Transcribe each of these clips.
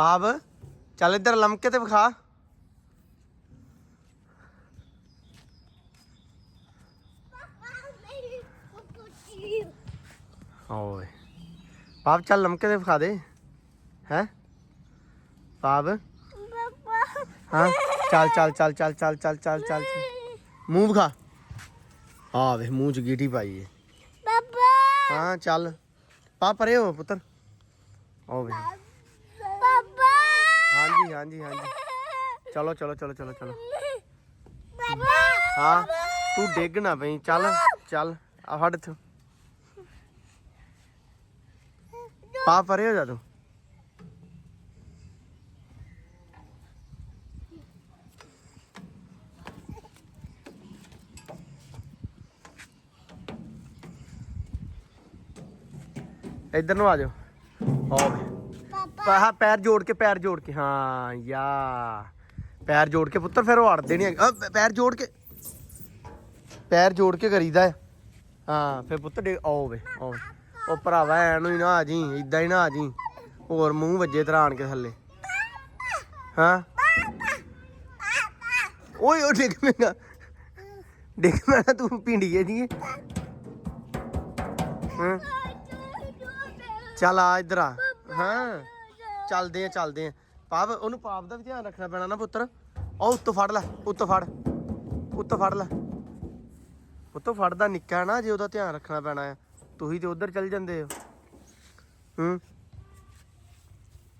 ਪਾਵ ਚੱਲ ਇੱਧਰ ਲਮਕੇ ਤੇ ਵਿਖਾ। ਓਏ। ਪਾਵ ਚੱਲ ਲਮਕੇ ਤੇ ਵਿਖਾ ਦੇ। ਹੈ? ਪਾਵ ਹਾਂ ਚੱਲ ਚੱਲ ਚੱਲ ਚੱਲ ਚੱਲ ਚੱਲ ਚੱਲ ਚੱਲ। ਮੂੰਹ ਵਿਖਾ। ਆ ਵੇ ਮੂੰਹ ਚ ਗੀਟੀ ਪਾਈ ਏ। ਪਾਪਾ। ਹਾਂ ਚੱਲ। ਪਾ ਪਰੇ ਹੋ ਪੁੱਤਰ। ਓ ਵੇ ਪਾਪਾ ਹਾਂਜੀ ਹਾਂਜੀ। ਹਾਂਜੀ ਚਲੋ ਚਲੋ ਚਲੋ ਚਲੋ। ਚਲੋ ਹਾਂ ਤੂੰ ਡਿੱਗ ਨਾ ਪਈ ਚੱਲ ਚੱਲ ਆ ਫੜ ਤੂੰ ਪਾ ਪਰੇ ਹੋ ਜਾ ਤੂੰ। ਇੱਧਰ ਨੂੰ ਆ ਜਾਓ। ਓਏ ਪਾਪਾ ਪੈਰ ਜੋੜ ਕੇ, ਪੈਰ ਜੋੜ ਕੇ। ਹਾਂ, ਯਾ। ਪੈਰ ਜੋੜ ਕੇ ਪੁੱਤਰ, ਫਿਰ ਉਹ ਅੜਦੇ ਨਹੀਂ ਪੈਰ ਜੋੜ ਕੇ। ਪੈਰ ਜੋੜ ਕੇ ਕਰੀਦਾ ਹੈ। ਹਾਂ, ਫਿਰ ਪੁੱਤ ਡੇ ਆਓ ਵੇ, ਆਓ ਉਹ ਭਰਾਵਾ, ਐਨੂੰ ਹੀ ਨਾ ਆ ਜੀ ਇਦਾਂ ਹੀ ਨਾ ਆ ਜੀ। ਹੋਰ ਮੂੰਹ ਵੱਜੇ ਤਰਾਂ ਆਣ ਕੇ ਥੱਲੇ। ਹਾਂ? ਓਏ, ਉਹ ਡਿੱਗ ਮੇਗਾ ਡਿੱਗ ਮੇਗਾ ਤੂੰ ਪਿੰਡੀਏ ਜੀ। ਹਾਂ। ਚੱਲ ਆ ਇੱਧਰ ਆ। ਹਾਂ। ਚੱਲਦੇ ਆ ਚੱਲਦੇ ਆ। ਪਾਪ ਉਹਨੂੰ ਪਾਪ ਦਾ ਵੀ ਧਿਆਨ ਰੱਖਣਾ ਪੈਣਾ ਨਾ ਪੁੱਤਰ। ਉਹ ਉੱਤੋਂ ਫੜ ਲੈ, ਉੱਤੋਂ ਫੜ। ਉੱਤੋਂ ਫੜ ਲੈ। ਉੱਤੋਂ ਫੜਦਾ ਨਿੱਕਾ ਨਾ, ਜੇ ਉਹਦਾ ਧਿਆਨ ਰੱਖਣਾ ਪੈਣਾ ਆ। ਤੁਸੀਂ ਤੇ ਉਧਰ ਚੱਲ ਜਾਂਦੇ ਹੋ। ਹੂੰ।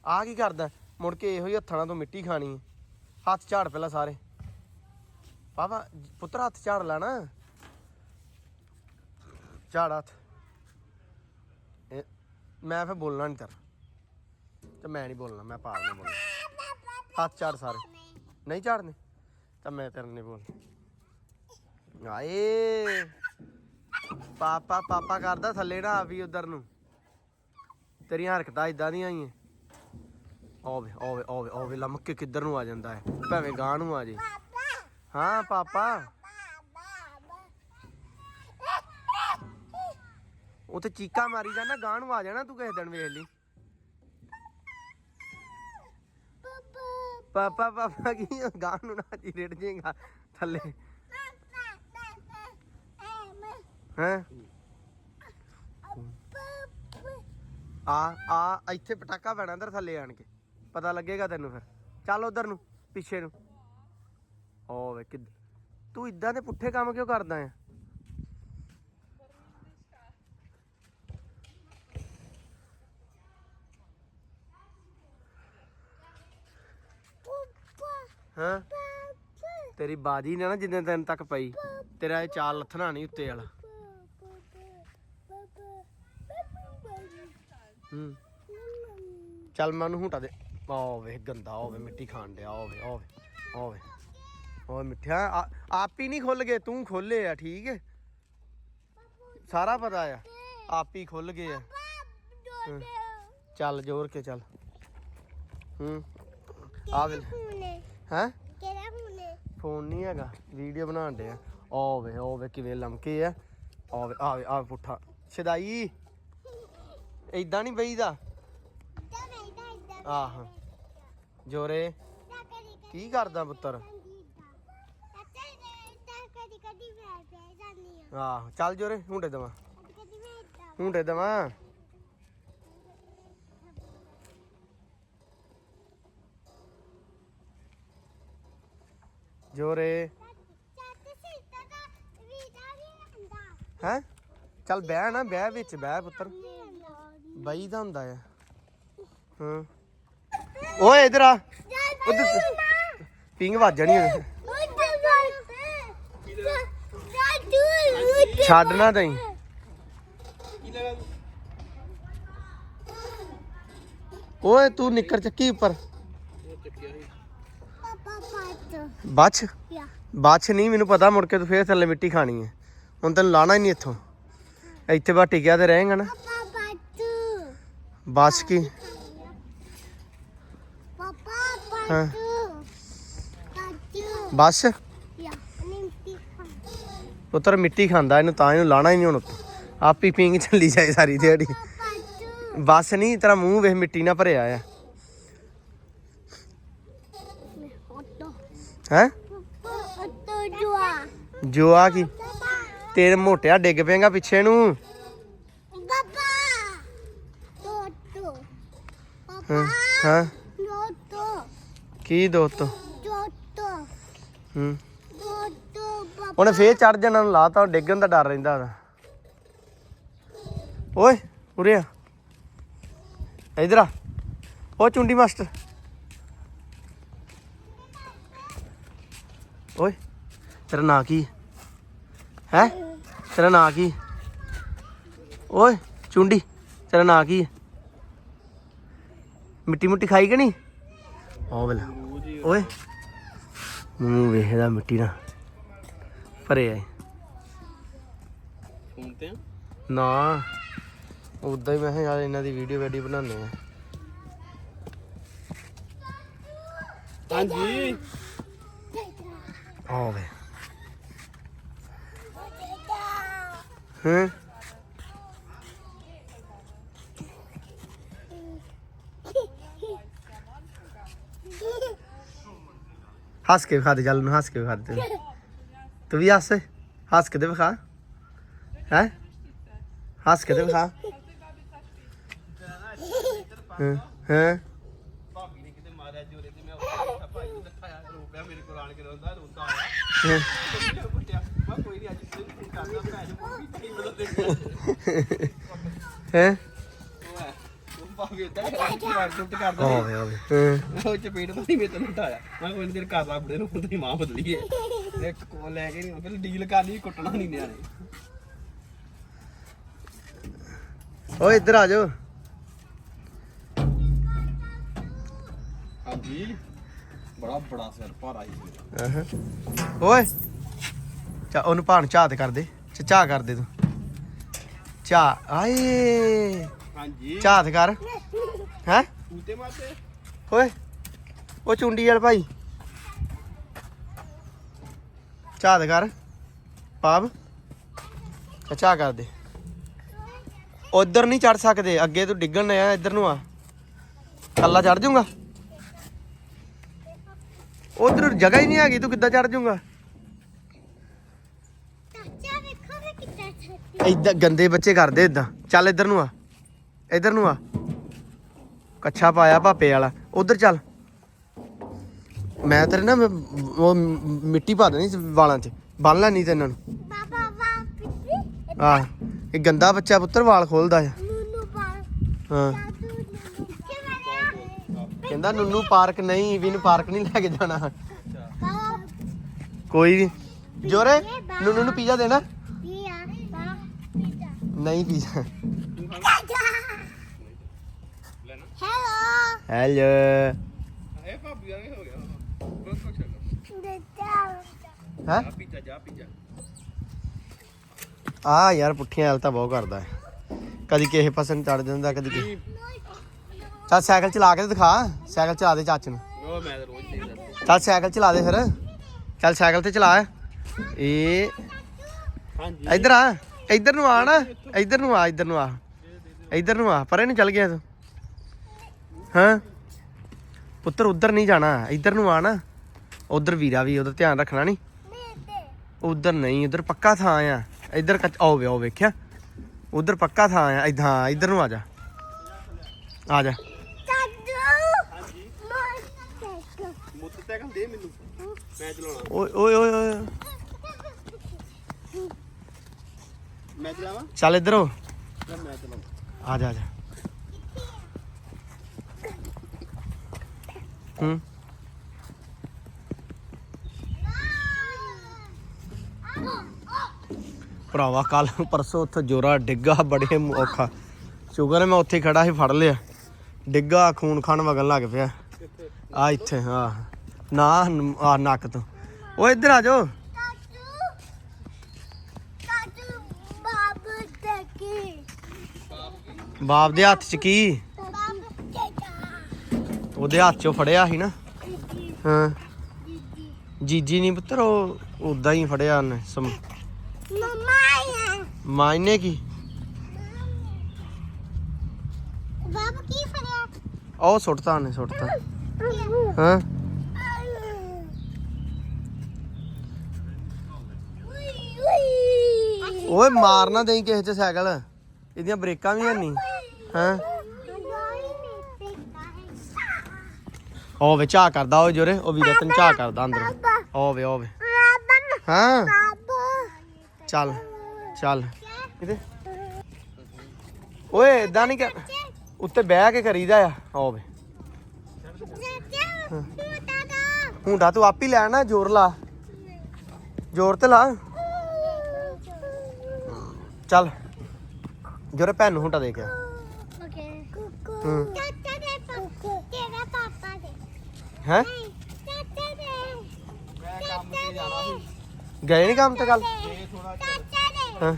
ਆ ਕੀ ਕਰਦਾ? ਮੁੜ ਕੇ ਇਹੋ ਹੀ ਹੱਥਾਂ ਤੋਂ ਮਿੱਟੀ ਖਾਣੀ ਹੱਥ ਝਾੜ ਪਹਿਲਾਂ ਸਾਰੇ। ਪਾਪਾ ਪੁੱਤਰ ਹੱਥ ਝਾੜ ਲੈਣਾ ਝਾੜ ਹੱਥ। ਮੈਂ ਫੇ ਬੋਲਣਾ ਨਹੀਂ ਤੇਰਾ। ਤੇ ਮੈਂ ਨਹੀਂ ਬੋਲਣਾ, ਮੈਂ ਪਾਪ ਨਹੀਂ ਬੋਲਣਾ। ਹੱਥ ਝਾੜ ਸਾਰੇ। ਨਹੀਂ ਝਾੜਨੇ ਤਾਂ ਮੈਂ ਤੇਰੇ ਨਹੀਂ ਬੋਲ ਆਏ। ਪਾਪਾ ਪਾਪਾ ਕਰਦਾ ਥੱਲੇ ਨਾ ਆ ਵੀ ਉਧਰ ਨੂੰ। ਤੇਰੀਆਂ ਹਰਕਤਾਂ ਇਦਾਂ ਦੀਆਂ ਹੀ ਐ। ਓਵੇ ਓਵੇ ਓਵੇ ਓਵੇ ਲਮਕ ਕੇ ਕਿੱਧਰ ਨੂੰ ਆ ਜਾਂਦਾ ਹੈ ਭਾਵੇਂ ਗਾਂ ਨੂੰ ਆ ਜੇ। ਹਾਂ, ਪਾਪਾ। ਉਹ ਤੇ ਚੀਕਾ ਮਾਰੀ ਜਾਂਦਾ ਗਾਂ ਨੂੰ ਆ ਜਾਣਾ ਤੂੰ ਕਿਸੇ ਦਿਨ ਵੇਖ ਲਈ। ਪਾਪਾ ਪਾਪਾ ਕੀ ਗਾਂ ਨੂੰ ਨਾ ਜੀ ਰਿੜ ਜਾਏਗਾ ਥੱਲੇ। ਹੈ? ਆ ਆ, ਇੱਥੇ ਪਟਾਕਾ ਪੈਣਾ ਅੰਦਰ ਥੱਲੇ ਆਣ ਕੇ। ਪਤਾ ਲੱਗੇਗਾ ਤੈਨੂੰ ਫਿਰ। ਚੱਲ ਉਧਰ ਨੂੰ, ਪਿੱਛੇ ਨੂੰ। ਓ ਵੇ ਤੂੰ ਇਦਾਂ ਦੇ ਪੁੱਠੇ ਕੰਮ ਕਿਉਂ ਕਰਦਾ ਆ? ਹਾਂ? ਤੇਰੀ ਬਾਜੀ ਨੇ ਨਾ ਜਿੰਨੇ ਦਿਨ ਤੱਕ ਪਈ। ਤੇਰਾ ਇਹ ਚਾਲ ਲੱਥਣਾ ਨਹੀਂ ਉੱਤੇ ਵਾਲਾ। ਹੂੰ। ਚੱਲ ਮੈਂ ਉਹਨੂੰ ਹੂਟਾ ਦੇ। ਆ ਗੰਦਾ ਹੋਵੇ ਮਿੱਟੀ ਖਾਣ ਡਿਆ ਹੋਵੇ ਹੋਵੇ ਹੋਵੇ ਹੋਵੇ ਮਿੱਠਿਆ ਆਪ ਹੀ ਨਹੀਂ ਖੁੱਲ ਗਏ, ਤੂੰ ਖੋਲੇ ਆ, ਠੀਕ ਹੈ ਸਾਰਾ ਪਤਾ ਆ, ਆਪ ਹੀ ਖੁੱਲ ਗਏ ਆ। ਚੱਲ ਜ਼ੋਰ ਕੇ ਚੱਲ। ਹੂੰ। ਆ ਵੇ। ਹੈ? ਫੋਨ ਹੈ? ਨਹੀਂ ਹੈਗਾ ਵੀਡੀਓ ਬਣਾਉਣ ਦੇ ਆ। ਓ ਵੇ ਕਿਵੇਂ ਲਮਕੇ ਆ। ਓ ਵੇ ਆ ਪੁੱਠਾ। ਛਦਾਈ ਇਦਾਂ ਨਹੀਂ ਬਈਦਾ? ਆਹ। ਜੋਰੇ ਕੀ ਕਰਦਾ ਪੁੱਤਰ? ਅੱਛਾ ਆਹ ਚੱਲ ਜੋਰੇ ਹੁੰਡੇ ਦਵਾ। ਹੁੰਡੇ ਦਵਾ। ਜੋਰੇ। ਹੈ? ਚੱਲ ਬਹਿ ਨਾ, ਬਹਿ ਵਿੱਚ, ਬਹਿ ਪੁੱਤਰ। ਬਈ ਦਾ ਹੁੰਦਾ ਆ। ਹਾਂ। ਓਏ, ਇਧਰ ਆ। ਉਧਰ ਪਿੰਗ ਵੱਜਣੀ ਉਹਦੇ। ਛੱਡ ਨਾ ਤਈ ਓਏ, ਤੂੰ ਨਿੱਕਰ ਚੱਕੀ ਉੱਪਰ। ਬਾਛ ਬਾਛ ਨਹੀਂ ਮੈਨੂੰ ਪਤਾ ਮੁੜ ਕੇ ਤੂੰ ਫੇਰ ਥੱਲੇ ਮਿੱਟੀ ਖਾਣੀ ਹੈ। ਹੁਣ ਤੈਨੂੰ ਲਾਣਾ ਹੀ ਨਹੀਂ ਇੱਥੋਂ। ਇੱਥੇ ਬਾ ਟਿਕਿਆ ਤੇ ਰਹੇਗਾ ਨਾ? ਬਾਛ ਕੀ? ਹਾਂ। ਬਸ ਪੁੱਤਰ ਮਿੱਟੀ ਖਾਂਦਾ ਇਹਨੂੰ ਤਾਂ ਇਹਨੂੰ ਲਾਣਾ ਹੀ ਨਹੀਂ ਹੁਣ ਉੱਤੋਂ। ਆਪ ਹੀ ਪਿੰਗ ਚੱਲੀ ਜਾਏ ਸਾਰੀ ਦਿਹਾੜੀ। ਬਸ ਨਹੀਂ ਤੇਰਾ ਮੂੰਹ ਵੇਖ ਮਿੱਟੀ ਨਾਲ ਭਰਿਆ ਆ। ਹੈ? ਜੁਆ। ਕੀ? ਤੇਰੇ ਮੋਟਿਆ ਡਿੱਗ ਪਏਗਾ ਪਿੱਛੇ ਨੂੰ। ਹਾਂ ਪਾਪਾ। ਹਾਂ ਕੀ ਦੋਸਤ? ਹੂੰ। ਉਹਨੇ ਫੇਰ ਚੜ ਜਾਣਾ ਨੂੰ ਲਾਤਾ ਡਿੱਗਣ ਦਾ ਡਰ ਰਹਿੰਦਾ ਉਹਦਾ। ਓਏ ਉਰੇ ਆ। ਇਧਰ ਆ। ਉਹ ਚੁੰਡੀ ਮਾਸਟਰ। ਓਏ ਤੇਰਾ ਨਾਂ ਕੀ? ਹੈ? ਤੇਰਾ ਨਾਂ ਕੀ? ਓਏ ਚੁੰਡੀ ਤੇਰਾ ਨਾਂ ਕੀ? ਹੈ ਮਿੱਟੀ ਮੁੱਟੀ ਖਾਈ ਕਿ ਨਹੀਂ? ਆਹ ਵੇਲਾ ਓਏ ਮੂੰਹ ਵੇਖਦਾ ਮਿੱਟੀ ਨਾਲ। ਭਰੇ ਆਏ ਫੋਨ ਤੇ ਨਾ। ਉਦਾਂ ਹੀ ਮੈਂ ਕਿਹਾ ਯਾਰ ਇਹਨਾਂ ਦੀ ਵੀਡੀਓ ਵੈਡੀ ਬਣਾਉਂਦੇ ਆ। ਹਾਂਜੀ। ਆਵੇ ਹਾਂ ਹੱਸ ਕੇ ਵਿਖਾ ਦੇ ਚੱਲ ਨੂੰ ਹੱਸ ਕੇ ਵਿਖਾ ਦੇ ਤੂੰ। ਵੀ ਹੱਸ ਹੱਸ ਕੇ ਤੇ ਵਿਖਾ ਹੈ ਹੱਸ ਕੇ ਤੇ ਵਿਖਾ ਹਾਂ ਹਾਂ ਭਾਬੀ ਨੇ ਕਿਤੇ ਮਾਰਿਆ ਜੋਰੇ ਤੇ ਮੈਂ ਉੱਥੇ ਭਾਈ ਨੂੰ ਦਿਖਾਇਆ ਰੋ ਪਿਆ ਮੇਰੇ ਕੋਲ ਆਣ ਕੇ ਰੋਂਦਾ ਰੋਂਦਾ ਆਇਆ ਹਾਂ। ਪੁੱਟਿਆ ਮੈਂ ਕੋਈ ਨਹੀਂ ਅੱਜ ਤੇ ਫੋਨ ਕਰਦਾ ਭੈਣ ਨੂੰ ਮੰਮੀ ਨਹੀਂ ਮੈਨੂੰ ਦੇ ਹੈਂ ਉਹ ਹੈ ਉਹ ਭਾਬੀ ਉਦਾਂ ਮਾਰ ਟੁੱਟ ਕਰਦਾ ਆਵੇ ਆਵੇ ਉਹ ਚਪੇੜ ਤੋਂ ਨਹੀਂ ਮੇਰੇ ਤੋਂ ਉਠਾਇਆ ਮੈਂ ਕੋਈ ਦੇਰ ਘਰ ਬੁੜੇ ਨੂੰ ਉਹਦੀ ਮਾਂ ਬਦਲੀਏ ਇੱਕ ਕੋਲ ਲੈ ਕੇ ਨਹੀਂ ਫਿਰ ਡੀਲ ਕਰਨੀ ਕੁੱਟਣਾ ਨਹੀਂ ਨਿਆਣੇ ਓਏ ਇੱਧਰ ਆ ਜਾਓ। ਹਾਂਜੀ। ਬੜਾ ਬੜਾ ਸਿਰ ਭਾਰਾ ਹੀ ਅਹਾਂ। ਓਏ ਚਾ ਉਹਨੂੰ ਭਾਣ ਚਾਹ ਤੇ ਕਰ ਦੇ। ਚ- ਚਾਹ ਕਰ ਦੇ ਤੂੰ। ਚਾਹ ਆਏ। ਹਾਂਜੀ। ਚਾਹ ਤੇ ਕਰ। ਹੈ? ਤੂਤੇ ਮਾਤੇ ਓਏ ਉਹ ਚੁੰਡੀ ਵਾਲ ਭਾਈ। ਚਾਹ ਤੇ ਕਰ। ਪਾਪ ਚਾ ਚਾਹ ਕਰ ਦੇ। ਉਧਰ ਨਹੀਂ ਚੜ ਸਕਦੇ। ਅੱਗੇ ਤੂੰ ਡਿੱਗਣ ਆ ਇੱਧਰ ਨੂੰ ਆ। ਕੱਲਾ ਚੜ ਜਾਊਗਾ? ਉਧਰ ਜਗ੍ਹਾ ਹੀ ਨਹੀਂ ਹੈਗੀ ਤੂੰ ਕਿੱਦਾਂ ਚੜ ਜਾਊਗਾ? ਚਾਚਾ ਵੇਖੋ ਮੈਂ ਕਿੱਦਾਂ ਛੱਤੀ ਏਦਾਂ ਗੰਦੇ ਬੱਚੇ ਕਰਦੇ ਇਦਾਂ ਚੱਲ ਇੱਧਰ ਨੂੰ ਆ। ਇੱਧਰ ਨੂੰ ਆ। ਕੱਛਾ ਪਾਇਆ ਭਾਪੇ ਵਾਲਾ। ਉਧਰ ਚੱਲ। ਮੈਂ ਤੇਰੇ ਨਾ ਮੈਂ ਉਹ ਮਿੱਟੀ ਪਾ ਦੇਣੀ ਸੀ ਵਾਲਾਂ 'ਚ। ਬੰਨ ਲੈਣੀ ਤੇ ਇਹਨਾਂ ਨੂੰ ਪਾਪਾ। ਵਾ ਪਿੱਛੇ ਆ ਇਹ ਗੰਦਾ ਬੱਚਾ ਪੁੱਤਰ ਵਾਲ ਖੋਲਦਾ ਆ। ਨੂਨੂ ਪਾ ਹਾਂ। ਕਹਿੰਦਾ ਨੁੰਨੂ ਪਾਰਕ ਨਹੀਂ ਵੀ ਨੂੰ ਪਾਰਕ ਨਹੀਂ ਲੈ ਕੇ ਜਾਣਾ। ਕੋਈ ਵੀ ਜੋਰੇ ਨੁੰਨੂ ਨੂੰ ਪੀਜ਼ਾ ਦੇਣਾ? ਨਹੀਂ ਪੀਜ਼ਾ। Hello hello. ਇਹ ਭਾਬੀ ਆ ਕੇ ਹੋ ਗਿਆ। ਬਸ ਕੁਛ ਛੱਡ ਦਿੱਤਾ ਹੈ ਜਾ ਪੀਜਾ ਜਾ। ਪੀਜਾ ਆ ਯਾਰ ਪੁੱਠੀਆਂ ਹਾਲਤਾਂ ਬਹੁਤ ਕਰਦਾ। ਹੈ ਕਦੀ ਕਿਸੇ ਪਾਸੇ ਨੂੰ ਚੜ ਜਾਂਦਾ ਕਦੀ ਕਿਸੇ ਚੱਲ ਸਾਈਕਲ ਚਲਾ ਕੇ ਤੇ ਦਿਖਾ ਸਾਈਕਲ ਚਲਾ ਦੇ ਚਾਚੇ ਨੂੰ। ਉਹ ਮੈਂ ਤਾਂ ਰੋਜ਼ ਦੇਖਦਾ ਚੱਲ ਸਾਈਕਲ ਚਲਾ ਦੇ ਫਿਰ। ਚੱਲ ਸਾਈਕਲ ਤੇ ਚਲਾ। ਇਹ ਹਾਂਜੀ। ਇੱਧਰ ਆ ਇੱਧਰ ਨੂੰ ਆ ਨਾ ਇੱਧਰ ਨੂੰ ਆ ਇੱਧਰ ਨੂੰ ਆ। ਇੱਧਰ ਨੂੰ ਆ ਪਰੇ ਨੂੰ ਚੱਲ ਗਿਆ ਤੂੰ। ਹਾਂ? ਪੁੱਤਰ ਉੱਧਰ ਨਹੀਂ ਜਾਣਾ ਇੱਧਰ ਨੂੰ ਆ ਨਾ। ਉਧਰ ਵੀਰਾ ਵੀ ਉਹਦਾ ਧਿਆਨ ਰੱਖਣਾ ਨਹੀਂ ਉਧਰ ਨਹੀਂ ਉਧਰ ਪੱਕਾ ਥਾਂ ਆ। ਇੱਧਰ ਆਓ ਵੇ ਆਓ ਵੇਖਿਆ। ਉਧਰ ਪੱਕਾ ਥਾਂ ਆ ਇਦਾਂ ਇੱਧਰ ਨੂੰ ਆ ਜਾ। ਆ ਜਾ ਦਾਦੂ ਹਾਂਜੀ ਮੋਰ ਮੁੱਤ ਤੇ ਦੇ ਮੈਨੂੰ। ਮੈਂ ਚਲਾਉਣਾ। ਓਏ ਓਏ ਓਏ ਓਏ। ਮੈਂ ਚਲਾਵਾਂ? ਚੱਲ ਇੱਧਰ ਹੋ। ਜਾਂ ਮੈਂ ਚਲਾਵਾਂ ਆ ਜਾ ਆ ਜਾ। ਹੂੰ। ਭਰਾਵਾ ਕੱਲ ਪਰਸੋਂ ਉੱਥੇ ਜੋਰਾ ਡਿੱਗਾ ਬੜੇ ਔਖਾ। ਸ਼ੁਗਰ ਹੈ ਮੈਂ ਉੱਥੇ ਹੀ ਖੜਾ ਸੀ ਫੜ ਲਿਆ। ਡਿੱਗਾ ਖੂਨ ਖਾਨ ਵਗਣ ਲੱਗ ਪਿਆ। ਆ ਇੱਥੇ ਆ। ਨਾ ਆ ਨੱਕ ਤੋਂ। ਓ ਇੱਧਰ ਆ ਜਾਓ। ਬਾਬੂ ਤੱਕੀ ਬਾਪ ਦੇ ਹੱਥ 'ਚ ਕੀ? ਬਾਬੂ ਉਹਦੇ ਹੱਥ 'ਚੋਂ ਫੜਿਆ ਸੀ ਨਾ। ਦੀਦੀ ਹਾਂ। ਦੀਦੀ ਜੀਜੀ ਨਹੀਂ ਪੁੱਤਰ ਉਹ ਉਦਾਂ ਹੀ ਫੜਿਆ ਉਹਨੇ ਸਮ ਮਮਾ ਮਾਇਨੇ ਕੀ? ਬਾਬੂ ਕੀ ਫੜਿਆ? ਉਹ ਸੁੱਟਤਾ ਉਹਨੇ ਸੁੱਟਤਾ। ਹਾਂ। ਓਏ ਮਾਰ ਨਾ ਦੇਈ ਕਿਸੇ 'ਚ ਸਾਈਕਲ। ਇਹਦੀਆਂ ਬ੍ਰੇਕਾਂ ਵੀ ਨਹੀਂ ਹਾਂ? ਓਵੇ ਚਾਹ ਕਰਦਾ ਓ ਜੋਰੇ। ਉਹ ਵੀਰੇ ਤੈਨੂੰ ਚਾਹ ਕਰਦਾ ਅੰਦਰ। ਓਵੇ ਓਵੇ। ਹਾਂ? ਚੱਲ ਚੱਲ। ਕਿਤੇ ਓਏ ਇਦਾਂ ਨਹੀਂ ਕਰ। ਉੱਤੇ ਬਹਿ ਕੇ ਕਰੀਦਾ ਆ। ਓਵੇ। ਹੁੰਡਾ ਤੂੰ ਆਪ ਹੀ ਲੈਣਾ ਜ਼ੋਰ ਲਾ। ਜ਼ੋਰ ਤੇ ਲਾ। ਚੱਲ। ਜੋਰੇ ਭੈਣ ਨੂੰ ਹੁੰਡਾ ਦੇ ਕੇ ਆ। ਹੂੰ। ਚਾਚਾ ਦੇ ਪਾਪਾ ਤੇਰਾ ਪਾਪਾ ਦੇ। ਹੈਂ? ਚਾਚਾ ਦੇ। ਮੈਂ ਕੰਮ ਤੇ ਜਾਣਾ ਸੀ ਗਏ ਨਹੀਂ ਕੰਮ ਤੇ ਕੱਲ ਇਹ ਥੋੜਾ ਚਾਚਾ ਦੇ। ਹਾਂ।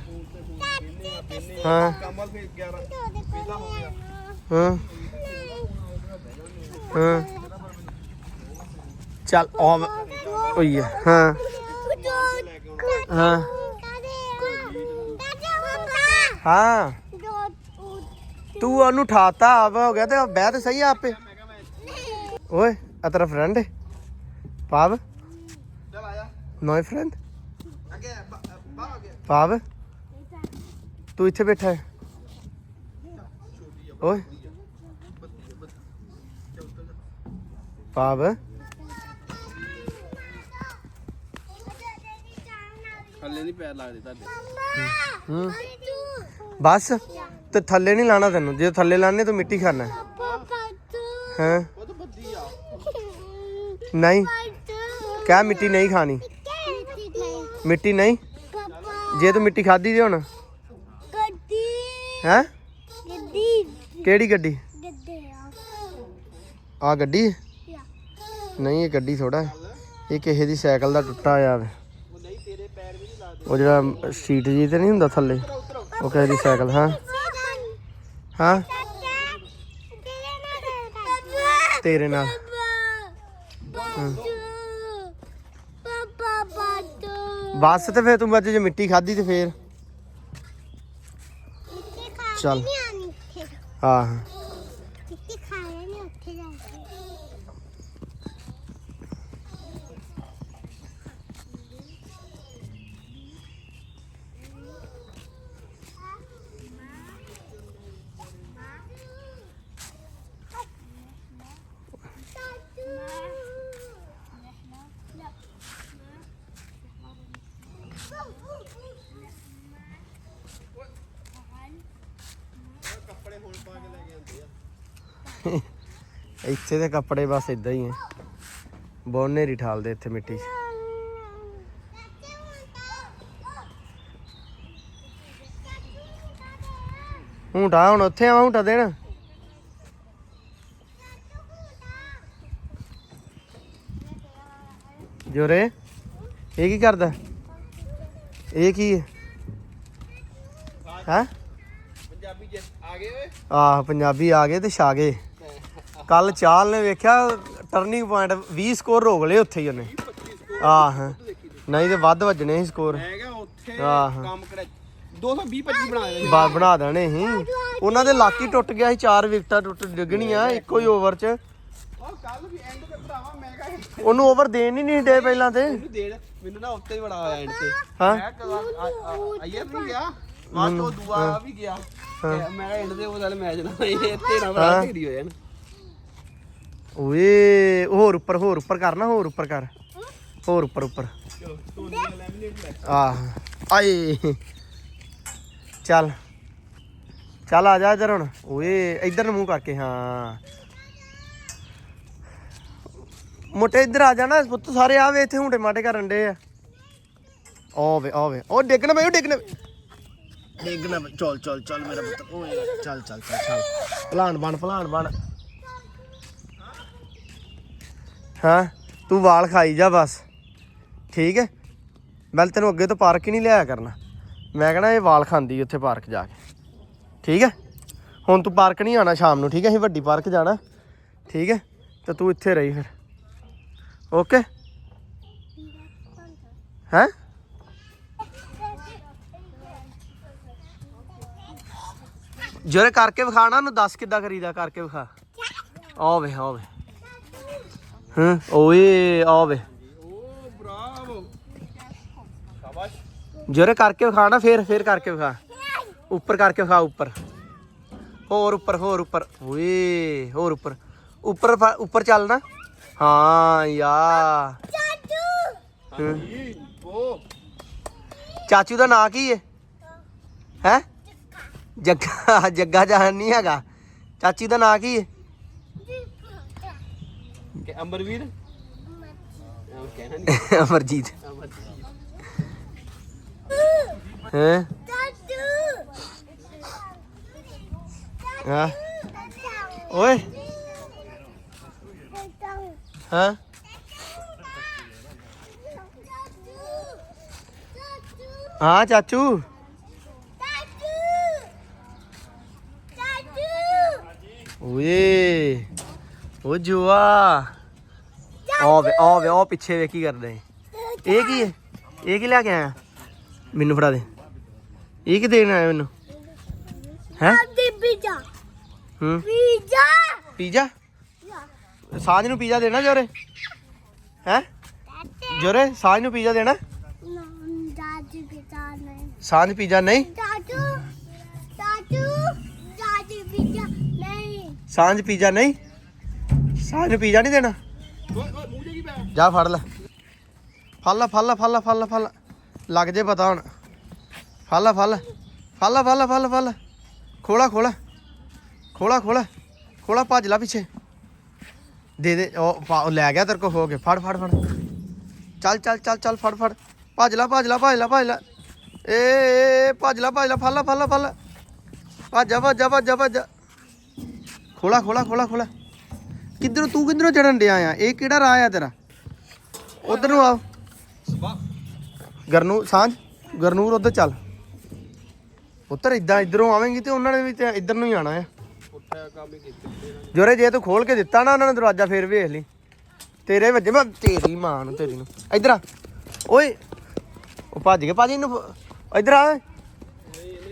ਚਾਚੇ ਹਾਂ ਕੰਮਲ ਫੇਰ 11 ਦੇ ਪਹਿਲਾਂ ਹੋ। ਗਿਆ ਹਾਂ। ਹਾਂ। ਚੱਲ ਆ ਓਏ ਹਾਂ। ਹਾਂ। ਹਾਂ। ਤੂੰ ਉਹਨੂੰ ਠਾਤਾ ਆਪ ਹੋ ਗਿਆ ਤੇ ਬਹਿ ਤੇ ਸਹੀ ਆਪੇ। ਓਏ ਆ ਤੇਰਾ ਫਰੈਂਡ ਹੈ ਪਾਵ ਚਲ ਨੋਏ ਫਰੈਂਡ ਅੱਗੇ ਬਾਹਰ ਗਿਆ ਪਾਵ ਤੂੰ ਇੱਥੇ ਬੈਠਾ ਹੈ ਓਏ। ਪਾਵ ਥੱਲੇ ਨਹੀਂ ਪੈਰ ਲੱਗਦੇ ਤੁਹਾਡੇ। ਹੂੰ। ਬਸ, ਤੇ ਥੱਲੇ ਨਹੀਂ ਲਾਣਾ ਤੈਨੂੰ। ਜੇ ਥੱਲੇ ਲਾਣੇ ਤਾਂ ਮਿੱਟੀ ਖਾਣਾ। ਹੈ? ਹਾਂ ਨਹੀਂ। ਕਹਿ ਮਿੱਟੀ ਨਹੀਂ ਖਾਣੀ। ਮਿੱਟੀ ਨਹੀਂ? ਜੇ ਤੂੰ ਮਿੱਟੀ ਖਾਦੀ ਤੇ ਹੁਣ। ਹੈ? ਕਿਹੜੀ ਗੱਡੀ? ਆ ਗੱਡੀ? ਨਹੀਂ, ਇਹ ਗੱਡੀ ਥੋੜਾ ਇਹ ਕਿਸੇ ਦੀ ਸਾਈਕਲ ਦਾ ਟੁੱਟਾ ਆ ਉਹ ਉਹ ਜਿਹੜਾ ਸ਼ੀਟ ਜੀ ਤੇ ਨਹੀਂ ਹੁੰਦਾ ਥੱਲੇ? ਉਹ ਕਿਸੇ ਦੀ ਸਾਈਕਲ ਹਾਂ ਹਾਂ ਤੇਰੇ ਨਾਲ। ਬਸ ਤੇ ਫੇਰ ਤੂੰ ਅੱਜ ਜੇ ਮਿੱਟੀ ਖਾਦੀ ਤੇ ਫੇਰ। ਚੱਲ। ਨਹੀਂ ਆਣੀ ਇੱਥੇ ਆਹ ਇੱਥੇ ਖਾਇਆ ਨਹੀਂ ਉੱਥੇ ਜਾ ਕੇ ਕੱਪੜੇ ਹੁਣ ਪਾ ਕੇ ਲੈ ਕੇ ਆਉਂਦੇ ਆ ਇੱਥੇ ਦੇ ਕੱਪੜੇ ਬਸ ਇਦਾਂ ਹੀ ਐ। ਬੋਨੇਰੀ ਠਾਲਦੇ ਇੱਥੇ ਮਿੱਟੀ 'ਚ। ਹੁੰਟਾ ਹੁਣ ਉੱਥੇ ਆਵਾਂ ਹੁੰਟਾ ਦੇਣ? ਜੋਰੇ ਇਹ ਕੀ ਕਰਦਾ? ਇਹ ਕੀ ਹੈ ਹੈ? ਪੰਜਾਬੀ ਜੇ ਆ ਗਏ ਓਏ। ਆਹ ਪੰਜਾਬੀ ਆ ਗਏ ਤੇ ਛਾ ਗਏ। ਕੱਲ ਚਾਲ ਨੇ ਵੇਖਿਆ ਟਰਨਿੰਗ ਪੁਆਇੰਟ 20 ਸਕੋਰ ਰੋਕ ਲਏ ਉੱਥੇ ਹੀ ਉਹਨੇ। ਆਹ ਨਹੀਂ ਤੇ ਵੱਧ ਵੱਜਣੇ ਸੀ ਸਕੋਰ ਮੈਂ ਕਿਹਾ ਉੱਥੇ ਆਹ। ਕੰਮ ਕਰਿਆ। 220 25 ਬਣਾ ਦੇ ਬਾ ਬਣਾ ਦੇਣੇ ਸੀ। ਉਹਨਾਂ ਦੇ ਲੱਕ ਹੀ ਟੁੱਟ ਗਿਆ ਸੀ ਚਾਰ ਵਿਕਟਾਂ ਟੁੱਟ ਡਿੱਗਣੀਆਂ ਇੱਕੋ ਹੀ ਓਵਰ 'ਚ। ਉਹ ਕੱਲ ਵੀ ਐਂਡ ਤੇ ਭਰਾਵਾ ਮੈਂ ਕਿਹਾ ਇਹਨੂੰ ਉਹਨੂੰ ਓਵਰ ਦੇਣ ਹੀ ਨਹੀਂ ਡੇ ਪਹਿਲਾਂ ਤੇ। ਦੇਣ ਮੈਨੂੰ ਨਾ ਉੱਤੇ ਹੀ ਬੜਾ ਆਇਆ ਐਂਡ ਤੇ। ਹਾਂ। ਮੈਂ ਕਹਾਂ ਗਿਆ। ਤੋਂ ਦੁਆ ਵੀ ਗਿਆ। ਤੇ ਮੈਂ ਐਂਡ ਤੇ ਉਹ ਚੱਲ ਮੈਚ ਨਾ ਇਹ ਤੇ ਨਾ ਬੜਾ ਹਾਂ। ਢੇਰੀ ਹੋ ਜਾਣ। ਓਏ, ਹੋਰ ਉੱਪਰ ਹੋਰ ਉੱਪਰ ਕਰ ਨਾ, ਹੋਰ ਉੱਪਰ ਕਰ। ਹੋਰ ਉੱਪਰ ਉੱਪਰ। ਚਲੋ ਆਏ। ਚੱਲ। ਚੱਲ ਆ ਜਾ ਇੱਧਰ ਹੁਣ। ਓਏ, ਇੱਧਰ ਨੂੰ ਮੂੰਹ ਕਰਕੇ ਹਾਂ। ਮੋਟੇ ਇੱਧਰ ਆ ਜਾਣਾ ਪੁੱਤ, ਸਾਰੇ ਆਵੇ ਇੱਥੇ ਹੁੰਡੇ ਮਾਟੇ ਕਰਨ ਡੇ ਆ। ਓਵੇ ਓਵੇ ਉਹ ਡਿੱਗਣਾ ਬਈ ਉਹ ਡਿੱਗਣਾ ਡਿੱਗਣਾ ਬਈ। ਚੱਲ ਚੱਲ ਚੱਲ ਮੇਰਾ ਪੁੱਤ। ਓਏ, ਚੱਲ ਚੱਲ ਚੱਲ ਚੱਲ। ਭਲਾਨ ਬਣ ਭਲਾਨ ਬਣ। ਹਾਂ, ਤੂੰ ਵਾਲ ਖਾਈ ਜਾ ਬਸ। ਠੀਕ ਹੈ? ਮੈਂ ਤੈਨੂੰ ਅੱਗੇ ਤੋਂ ਪਾਰਕ ਹੀ ਨਹੀਂ ਲਿਆਇਆ ਕਰਨਾ। ਮੈਂ ਕਹਣਾ ਇਹ ਵਾਲ ਖਾਂਦੀ ਉੱਥੇ ਪਾਰਕ ਜਾ ਕੇ। ਠੀਕ ਹੈ? ਹੁਣ ਤੂੰ ਪਾਰਕ ਨਹੀਂ ਆਣਾ ਸ਼ਾਮ ਨੂੰ, ਠੀਕ ਹੈ? ਅਸੀਂ ਵੱਡੀ ਪਾਰਕ ਜਾਣਾ। ਠੀਕ ਹੈ? ਤੇ ਤੂੰ ਇੱਥੇ ਰਹੀ ਫਿਰ। ਓਕੇ? ਹੈ? ਜਿਹੜੇ ਕਰਕੇ ਵਿਖਾਣਾ, ਉਹਨੂੰ ਦੱਸ ਕਿੱਦਾਂ ਕਰੀਦਾ, ਕਰਕੇ ਵਿਖਾ। ਆਵੇ ਆਵੇ ਹਾਂ ਓਏ ਆਵੇ ਓ ਬਰਾਵੋ ਸ਼ਾਬਾਸ਼ ਜੋਰੇ ਕਰਕੇ ਵਿਖਾ ਨਾ, ਫੇਰ ਫੇਰ ਕਰਕੇ ਵਿਖਾ। ਉੱਪਰ ਕਰਕੇ ਵਿਖਾ, ਉੱਪਰ। ਹੋਰ ਉੱਪਰ ਹੋਰ ਉੱਪਰ। ਓਏ, ਹੋਰ ਉੱਪਰ। ਉੱਪਰ ਫ- ਉੱਪਰ ਚੱਲ ਨਾ। ਹਾਂ ਯਾ ਹਮ। ਉਹ ਚਾਚੂ ਦਾ ਨਾਂ ਕੀ ਹੈ ਹੈ? ਜੱਗਾ। ਜੱਗਾ ਜਾਨ ਨਹੀਂ ਹੈਗਾ। ਚਾਚੀ ਦਾ ਨਾਂ ਕੀ ਹੈ ਕਿ ਅੰਬਰਵੀਰ? ਉਹ ਕਹਿਣਾ ਨਹੀਂ। ਅਮਰਜੀਤ। ਅਮਰਜੀਤ। ਹੈ? ਚਾਚੂ ਹਾਂ। ਓਏ। ਹਾਂ। ਹਾਂ ਚਾਚੂ। ਓਏ। ਓ ਜੁਆ। ਆ ਵੇ ਆ ਵੇ ਉਹ ਪਿੱਛੇ ਵੇ ਕੀ ਕਰਦੇ? ਇਹ ਕੀ ਹੈ? ਇਹ ਕੀ ਲੈ ਕੇ ਆਇਆ? ਮੈਨੂੰ ਫੜਾ ਦੇ। ਇਹ ਕੀ ਦੇਣ ਆਇਆ ਮੈਨੂੰ? ਹੈ? ਪੀਜ਼ਾ। ਹੂੰ। ਪੀਜ਼ਾ। ਪੀਜ਼ਾ? ਸਾਂਝ ਨੂੰ ਪੀਜ਼ਾ ਦੇਣਾ ਜੋਰੇ? ਹੈ? ਜੋਰੇ ਸਾਂਝ ਨੂੰ ਪੀਜ਼ਾ ਦੇਣਾ? ਦਾਦੀ ਪੀਜ਼ਾ ਨਹੀਂ। ਸਾਂਝ ਪੀਜ਼ਾ ਨਹੀਂ? ਦਾਦੂ ਦਾਦੂ ਦਾਦੀ ਪੀਜ਼ਾ ਨਹੀਂ। ਸਾਂਝ ਪੀਜ਼ਾ ਨਹੀਂ? ਸਾਂਝ ਨੂੰ ਪੀਜ਼ਾ ਨਹੀਂ ਦੇਣਾ ਜਾ ਫੜ ਲੈ ਫੜ ਲੈ ਫੜ ਲੈ ਫੜ ਲੱਗ ਜੇ ਪਤਾ ਹੁਣ ਫੜ ਲੈ ਫੜ ਲੈ ਫੜ ਲੈ ਫੜ ਲੈ ਫੜ ਲੈ ਫੜ ਖੋਲਾ ਖੋਲਾ ਖੋਲਾ ਖੋਲਾ ਖੋਲਾ ਭੱਜ ਲੈ ਪਿੱਛੇ ਦੇ ਦੇ ਉਹ ਲੈ ਗਿਆ ਤੇਰੇ ਕੋ ਹੋ ਕੇ ਫੜ ਫੜ ਫੜ ਚੱਲ ਚੱਲ ਚੱਲ ਚੱਲ ਫੜ ਫੜ ਭੱਜ ਲੈ ਭੱਜ ਲੈ ਭੱਜ ਲੈ ਭੱਜ ਲੈ ਏ ਭੱਜ ਲੈ ਭੱਜ ਲੈ ਫੜ ਲੈ ਫੜ ਭੱਜ ਭੱਜ ਭੱਜ ਭੱਜ ਖੋਲਾ ਖੋਲਾ ਖੋਲਾ ਖੋਲਾ ਕਿੱਧਰੋਂ ਤੂੰ ਕਿੱਧਰੋਂ ਚੜਨ ਡਿਆ ਆ? ਇਹ ਕਿਹੜਾ ਰਾਹ ਆ ਤੇਰਾ? ਉਧਰ ਨੂੰ ਆ ਗਰਨੂ ਸਾਂਝ, ਗਰਨੂਰ ਉਧਰ ਚੱਲ। ਉੱਤਰ ਇਦਾਂ ਇਧਰੋਂ ਆਵੇਂਗੀ ਤੇ ਉਹਨਾਂ ਨੇ ਵੀ ਤੇ ਇੱਧਰ ਨੂੰ ਹੀ ਆਣਾ ਆ। ਜੋਰੇ, ਜੇ ਤੂੰ ਖੋਲ ਕੇ ਦਿੱਤਾ ਨਾ ਉਹਨਾਂ ਨੇ ਦਰਵਾਜ਼ਾ, ਫੇਰ ਵੇਖ ਲਈ। ਤੇਰੇ ਵੱਜੇ ਮੈਂ ਤੇਰੀ ਮਾਂ ਨੂੰ, ਤੇਰੀ ਨੂੰ। ਇਧਰ ਆ। ਓਏ, ਉਹ ਭੱਜ ਕੇ ਭਾਜੀ, ਇਹਨੂੰ ਇਧਰ ਆ।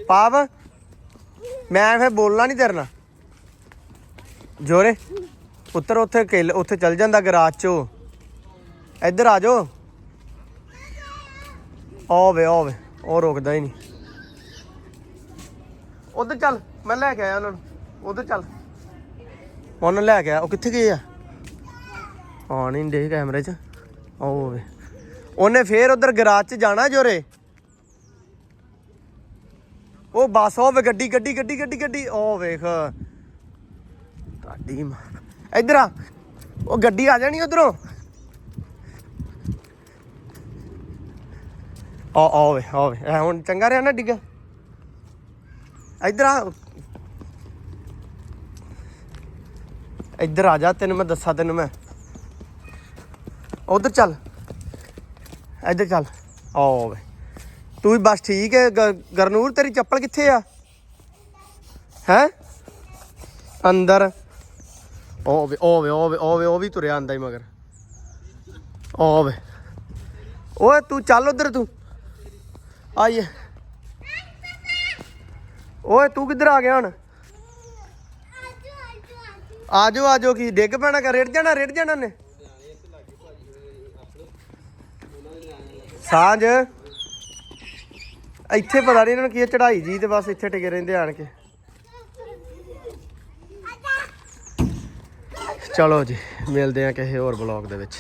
ਪਾਪ ਮੈਂ ਫੇਰ ਬੋਲਣਾ ਨਹੀਂ ਤੇਰੇ ਨਾਲ। ਜੋਰੇ ਪੁੱਤਰ ਉੱਥੇ ਕਿਲ, ਉੱਥੇ ਚੱਲ ਜਾਂਦਾ ਗਰਾਜ ਚੋਂ। ਇੱਧਰ ਆ ਜਾਓ। ਓਵੇ ਓਵੇ ਉਹ ਰੁਕਦਾ ਹੀ ਨਹੀਂ। ਉਧਰ ਚੱਲ, ਮੈਂ ਲੈ ਕੇ ਆਇਆ ਉਹਨਾਂ ਨੂੰ। ਉਧਰ ਚੱਲ। ਉਹਨੂੰ ਲੈ ਕੇ ਆਇਆ। ਉਹ ਕਿੱਥੇ ਗਏ ਆ? ਆ ਨਹੀਂ ਦੇ ਕੈਮਰੇ 'ਚ। ਉਹ ਉਹਨੇ ਫੇਰ ਉਧਰ ਗਰਾਜ 'ਚ ਜਾਣਾ ਜੋਰੇ। ਉਹ ਬੱਸ ਹੋਵੇ ਗੱਡੀ ਗੱਡੀ ਗੱਡੀ ਗੱਡੀ ਗੱਡੀ। ਉਹ ਵੇਖ। ਤੁਹਾਡੀ ਮਾਂ। ਇੱਧਰ ਆ। ਉਹ ਗੱਡੀ ਆ ਜਾਣੀ ਉਧਰੋਂ। ਆ ਆਵੇ ਆਵੇ ਐ ਹੁਣ ਚੰਗਾ ਰਿਹਾ ਨਾ ਡਿੱਗਾ? ਇੱਧਰ ਆ। ਇੱਧਰ ਆ ਜਾ ਤੈਨੂੰ ਮੈਂ ਦੱਸਾਂ ਤੈਨੂੰ ਮੈਂ। ਉਧਰ ਚੱਲ। ਇੱਧਰ ਚੱਲ। ਆਵੇ ਤੂੰ ਵੀ ਬਸ ਠੀਕ ਹੈ ਗ- ਗਰਨੂਰ ਤੇਰੀ ਚੱਪਲ ਕਿੱਥੇ ਆ? ਹੈ? ਅੰਦਰ। ਓਵੇ ਓਵੇ ਓਵੇ ਓਵੇ ਉਹ ਵੀ ਤੁਰਿਆ ਆਂਦਾ ਹੀ ਮਗਰ। ਓਵੇ ਓਏ, ਤੂੰ ਚੱਲ ਉਧਰ ਤੂੰ। ਆਈਏ। ਓਏ, ਤੂੰ ਕਿੱਧਰ ਆ ਗਿਆ ਹੁਣ? ਆਜੋ ਆਜੋ, ਕੀ ਡਿੱਗ ਪੈਣਾ ਕਰ ਰਿੜ ਜਾਣਾ ਰੇੜ ਜਾਣਾ ਨੇ ਸਾਂਝ। ਇੱਥੇ ਪਤਾ ਨਹੀਂ ਇਹਨਾਂ ਨੂੰ ਕੀ ਚੜਾਈ ਜੀ ਤੇ ਬਸ ਇੱਥੇ ਟਿਕੇ ਰਹਿੰਦੇ ਆਣ ਕੇ। ਚਲੋ ਜੀ ਮਿਲਦੇ ਆ ਕਿਸੇ ਹੋਰ ਬਲੌਗ ਦੇ ਵਿੱਚ।